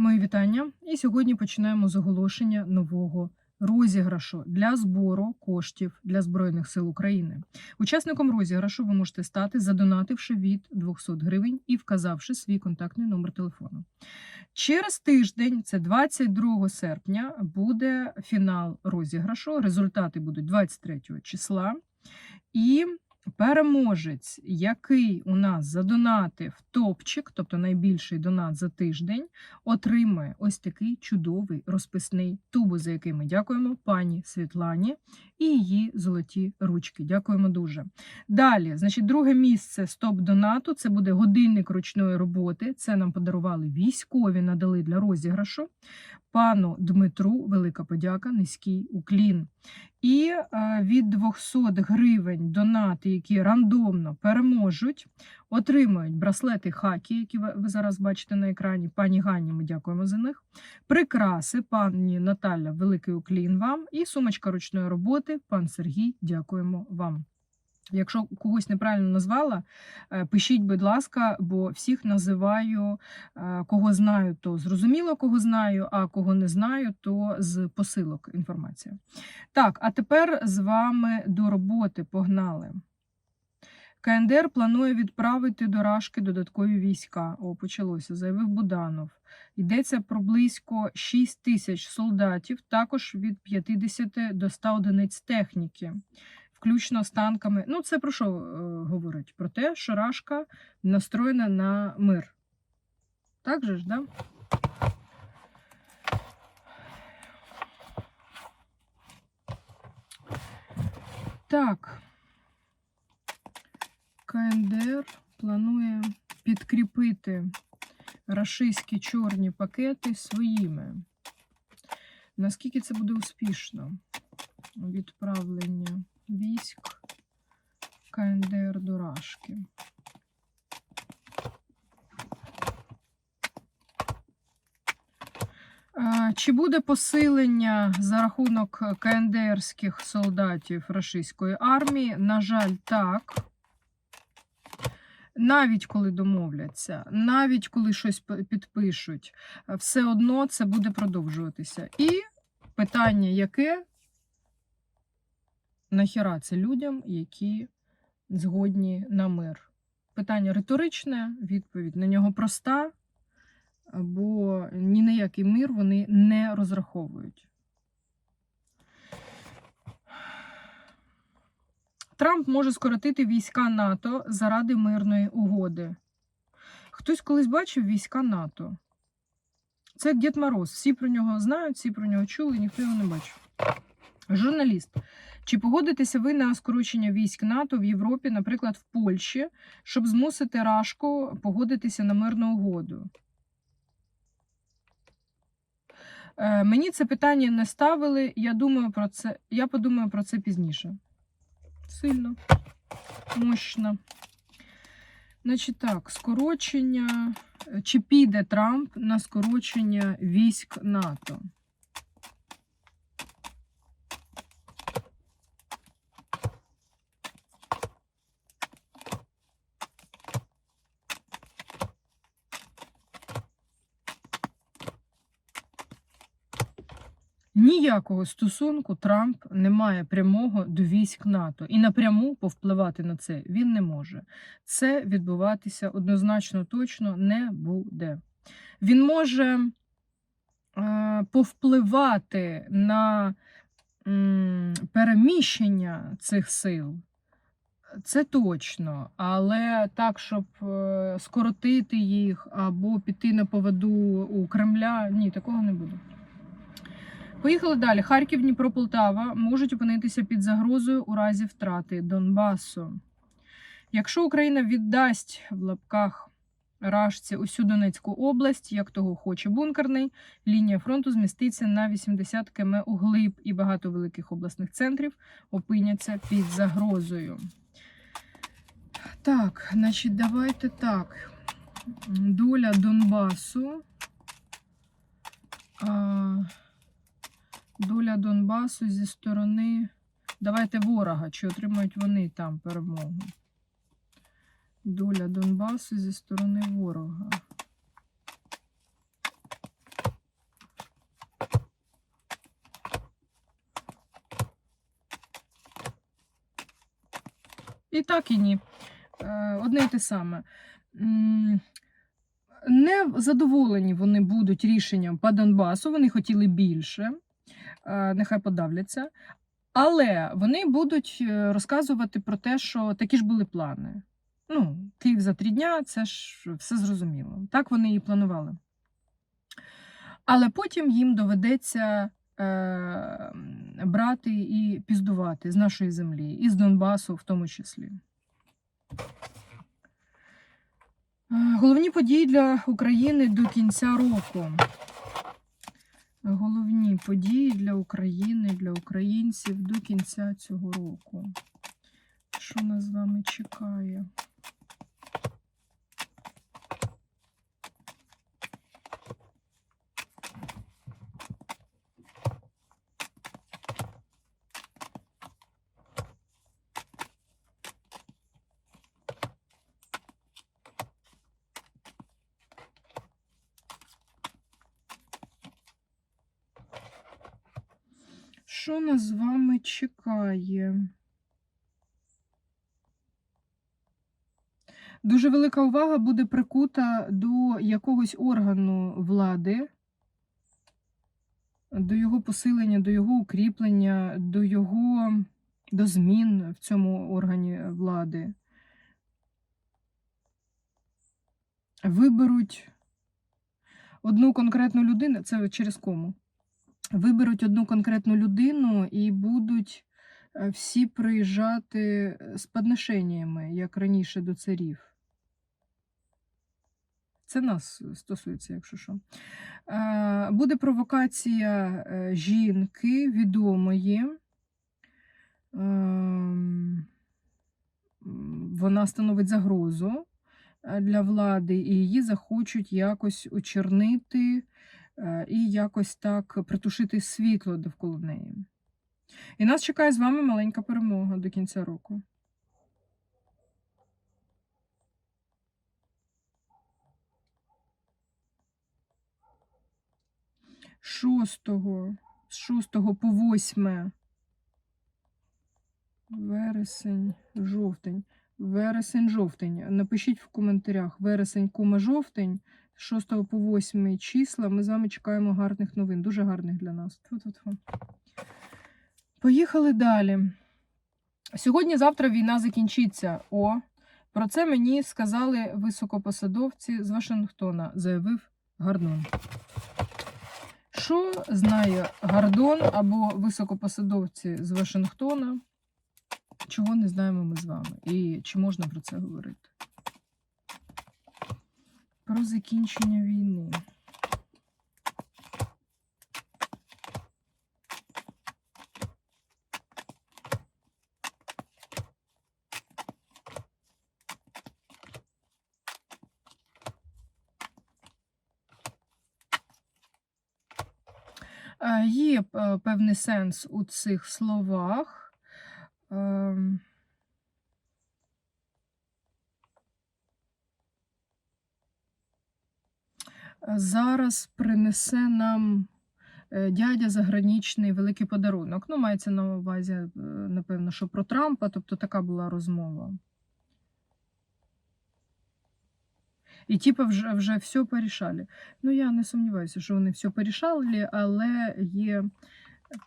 Мої вітання. І сьогодні починаємо з оголошення нового розіграшу для збору коштів для Збройних сил України. Учасником розіграшу ви можете стати, задонативши від 200 гривень і вказавши свій контактний номер телефону. Через тиждень, це 22 серпня, буде фінал розіграшу. Результати будуть 23 числа. І переможець, який у нас задонатив топчик, тобто найбільший донат за тиждень, отримає ось такий чудовий розписний тубус, за який ми дякуємо пані Світлані і її золоті ручки. Дякуємо дуже. Далі, значить, друге місце стоп донату це буде годинник ручної роботи. Це нам подарували військові, надали для розіграшу. Пану Дмитру, велика подяка, низький уклін. І е, від 200 гривень донати, які рандомно переможуть, отримують браслети хакі, які ви зараз бачите на екрані. Пані Ганні, ми дякуємо за них. Прикраси, пані Наталя, великий уклін вам. І сумочка ручної роботи, пан Сергій, дякуємо вам. Якщо когось неправильно назвала, е, пишіть, будь ласка, бо всіх називаю, е, кого знаю, то зрозуміло, кого знаю, а кого не знаю, то з посилок інформація. Так, а тепер з вами до роботи погнали. КНДР планує відправити до Рашки додаткові війська. О, почалося, заявив Буданов. Йдеться про близько 6 тисяч солдатів, також від 50 до 100 одиниць техніки включно з танками. Ну, це про що е, говорить? Про те, що Рашка настроєна на мир. Так же ж, да? Так. КНДР планує підкріпити рашистські чорні пакети своїми. Наскільки це буде успішно? Відправлення військ КНДР до Рашки. А, Чи буде посилення за рахунок КНДРських солдатів рашистської армії? На жаль, так. Навіть коли домовляться, навіть коли щось підпишуть, все одно це буде продовжуватися. І питання яке? Нахіра це людям, які згодні на мир? Питання риторичне, відповідь на нього проста, бо ні на який мир вони не розраховують. Трамп може скоротити війська НАТО заради мирної угоди. Хтось колись бачив війська НАТО. Це Дід Мороз. Всі про нього знають, всі про нього чули, ніхто його не бачив. Журналіст. Чи погодитеся ви на скорочення військ НАТО в Європі, наприклад, в Польщі, щоб змусити Рашку погодитися на мирну угоду? Е, мені це питання не ставили. Я думаю про це. Я подумаю про це пізніше. Сильно, мощно. Значить так, скорочення. Чи піде Трамп на скорочення військ НАТО? Ніякого стосунку Трамп не має прямого до військ НАТО і напряму повпливати на це він не може. Це відбуватися однозначно точно не буде. Він може е, повпливати на м, переміщення цих сил. Це точно, але так, щоб е, скоротити їх або піти на поводу у Кремля, ні, такого не буде. Поїхали далі. Харків, Дніпро, Полтава можуть опинитися під загрозою у разі втрати Донбасу. Якщо Україна віддасть в лапках Рашці усю Донецьку область, як того хоче бункерний, лінія фронту зміститься на 80 км углиб, і багато великих обласних центрів опиняться під загрозою. Так, значить, давайте так. Доля Донбасу. А доля Донбасу зі сторони. Давайте ворога, чи отримають вони там перемогу. Доля Донбасу зі сторони ворога. І так, і ні. Е, одне й те саме. Не задоволені вони будуть рішенням по Донбасу, вони хотіли більше нехай подавляться. Але вони будуть е, розказувати про те, що такі ж були плани. Ну, Київ за три дня, це ж все зрозуміло. Так вони і планували. Але потім їм доведеться е, брати і піздувати з нашої землі, і з Донбасу в тому числі. Е, Головні події для України до кінця року. Головні події для України, для українців до кінця цього року. Що нас з вами чекає? Що нас з вами чекає? Дуже велика увага буде прикута до якогось органу влади, до його посилення, до його укріплення, до його до змін в цьому органі влади. Виберуть одну конкретну людину, це через кому. Виберуть одну конкретну людину і будуть е, всі приїжджати з подношеннями, як раніше до царів. Це нас стосується, якщо що. Е, Буде провокація е, жінки відомої. Ем, Вона становить загрозу е, для влади, і її захочуть якось очернити е, і якось так притушити світло довкола неї. І нас чекає з вами маленька перемога до кінця року. Шостого, з 6 по 8 вересень, жовтень. Вересень, жовтень. Напишіть в коментарях вересень, кома жовтень, 6 по 8 числа. Ми з вами чекаємо гарних новин, дуже гарних для нас. Тьфу-тьфу-тьфу. Поїхали далі. Сьогодні-завтра війна закінчиться. О, про це мені сказали високопосадовці з Вашингтона, заявив Гордон. Що знає Гордон або високопосадовці з Вашингтона? Чого не знаємо ми з вами? І чи можна про це говорити? Про закінчення війни. Е, Є е, певний сенс у цих словах. Ем, е, Зараз принесе нам е, дядя заграничний великий подарунок. Ну, мається на увазі, е, напевно, що про Трампа, тобто така була розмова. І типу вже, вже все порішали. Ну, я не сумніваюся, що вони все порішали, але є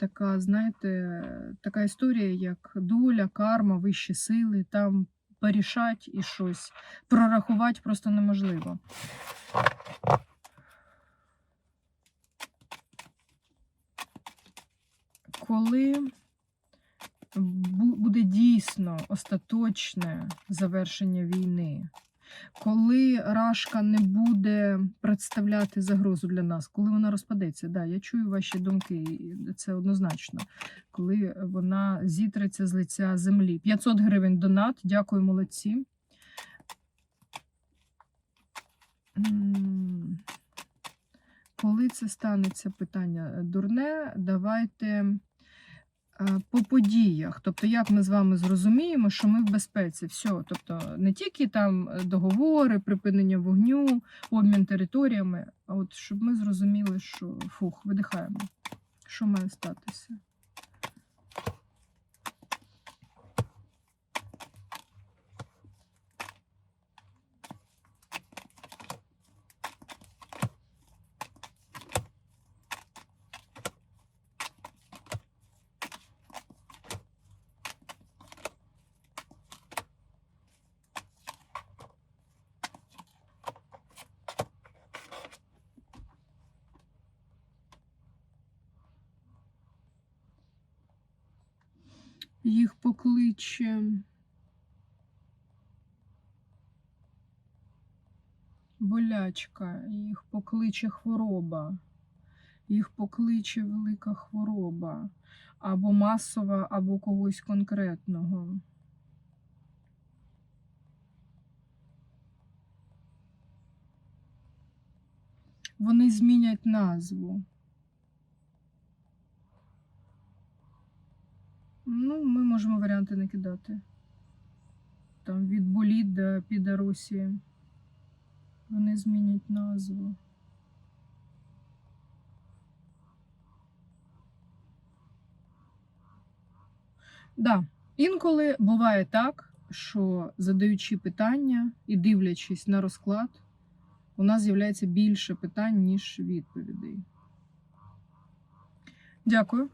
така, знаєте, така історія, як доля, карма, вищі сили, там порішать і щось прорахувати просто неможливо. Коли буде дійсно остаточне завершення війни, коли Рашка не буде представляти загрозу для нас, коли вона розпадеться, да, я чую ваші думки, це однозначно. Коли вона зітреться з лиця землі. 500 гривень донат, дякую, молодці. Коли це станеться питання дурне, давайте по подіях. Тобто, як ми з вами зрозуміємо, що ми в безпеці. Все. Тобто, не тільки там е, договори, припинення вогню, обмін територіями, а от щоб ми зрозуміли, що фух, видихаємо. Що має статися? Їх покличе. Болячка, їх покличе хвороба, їх покличе велика хвороба, або масова, або когось конкретного. Вони змінять назву. Ну, ми можемо варіанти накидати. Там від боліт до підаросії. Вони змінять назву. Да, інколи буває так, що задаючи питання і дивлячись на розклад, у нас з'являється більше питань, ніж відповідей. Дякую.